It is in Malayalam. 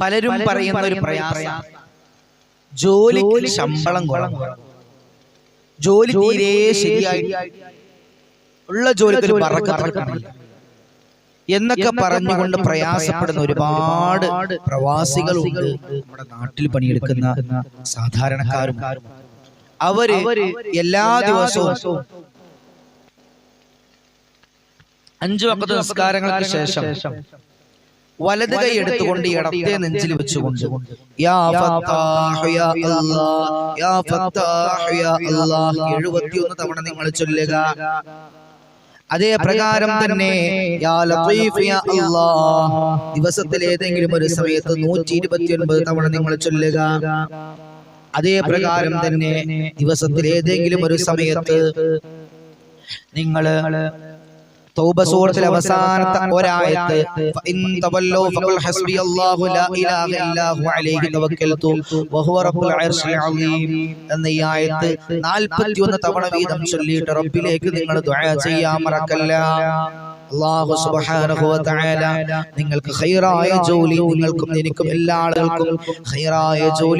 പലരും പറയുന്ന ഒരു പ്രയാസം. ജോലിക്ക് ശമ്പളം കുറവ്. ജോലി തീരെ ശരിയായി ഉള്ള ജോലിക്ക് ഒരു. എന്നൊക്കെ പറഞ്ഞുകൊണ്ട് പ്രയാസപ്പെടുന്ന ഒരുപാട് പ്രവാസികളുണ്ട്. നമ്മുടെ നാട്ടിൽ പണിയെടുക്കുന്ന സാധാരണക്കാരും. അവർ എല്ലാ ദിവസവും അഞ്ചു വക്കത്ത് നമസ്കാരങ്ങൾക്ക് ശേഷം വലത് കൈ എടുത്തുകൊണ്ട് ഇടത്തെ നെഞ്ചിൽ വെച്ചുകൊണ്ട്. 71 തവണ നിങ്ങൾ ചൊല്ലുക. അതേ പ്രകാരം തന്നെ ദിവസത്തിൽ ഏതെങ്കിലും ഒരു സമയത്ത് 129 തവണ നിങ്ങൾ ചൊല്ലുക. അതേ പ്രകാരം തന്നെ ദിവസത്തിൽ ഏതെങ്കിലും ഒരു സമയത്ത് നിങ്ങൾ തൗബ സൂറത്തിലെ അവസാനത്തെ ഒരായത്ത് ഫഇൻ തവല്ലു ഫഖുൽ ഹസ്ബിയല്ലാഹു ലാ ഇലാഹ ഇല്ലാ ഹു അലൈഹി തവക്കൽതു. വഹുവ റബ്ബുൽ അർശിൽ അലീം എന്ന ഈ ആയത്ത് 41 തവണ വീതം ചൊല്ലിയിട്ട് റബ്ബിലേക്ക് നിങ്ങൾ ദുആ ചെയ്യാൻ മറക്കല്ല. അല്ലാഹു സുബ്ഹാനഹു വ തആല നിങ്ങൾക്ക് ഖൈറായ ജോലി നിങ്ങൾക്കും എനിക്കും എല്ലാ ആളുകൾക്കും ഖൈറായ ജോലി